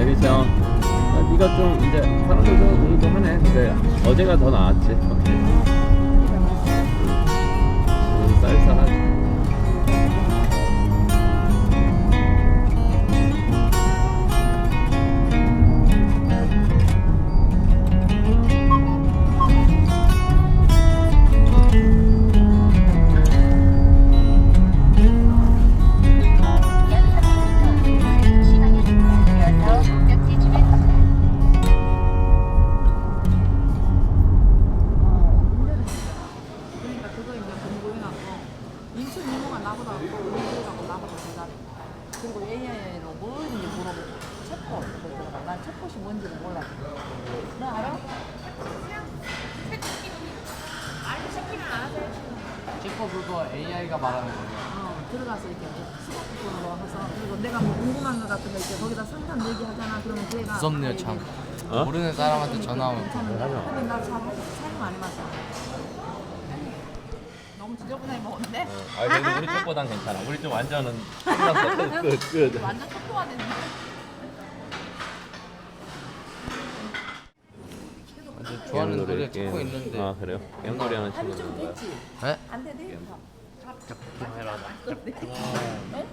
네, 그쵸. 아, 네가 좀 이제 사람들도 오늘도 하네. 근데 어제가 더 나았지. 확실히. 나보다 공부하고 나보다 더 잘해. 그리고 AI로 뭐든지 물어보고 챗봇 들어가. 난 챗봇이 뭔지는 몰라. 너 알아? 체코 그거 AI가 말하는 거예요. 어, 들어가서 이렇게 스마트폰으로 해서 그리고 내가 뭐 궁금한 거 같은 거 있게 거기다 상담 얘기하잖아. 그러면 걔가 무섭네요 다 참. 어? 모르는 사람한테 전화 오면 괜찮은데. 근데 나 잘, 사용 안 해봤어. 너무 지저분하게 먹었는데? 아, 그래도 우리 쪽보단 괜찮아. 우리 쪽 완전은 끝났어. 끝, 끝, 끝. 완전 촉촉하네. 좋아하는 게임 노래 게임. 찾고 있는데. 아 그래요? 게임놀이 하는 아니 좀 친구인가요? 됐지? 네? 안 되네? 해라. 아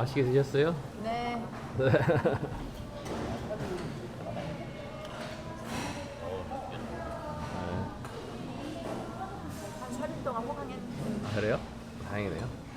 맛있게 드셨어요? 네. 네. 한 3일 동안 호강했는데. 아, 그래요? 다행이네요.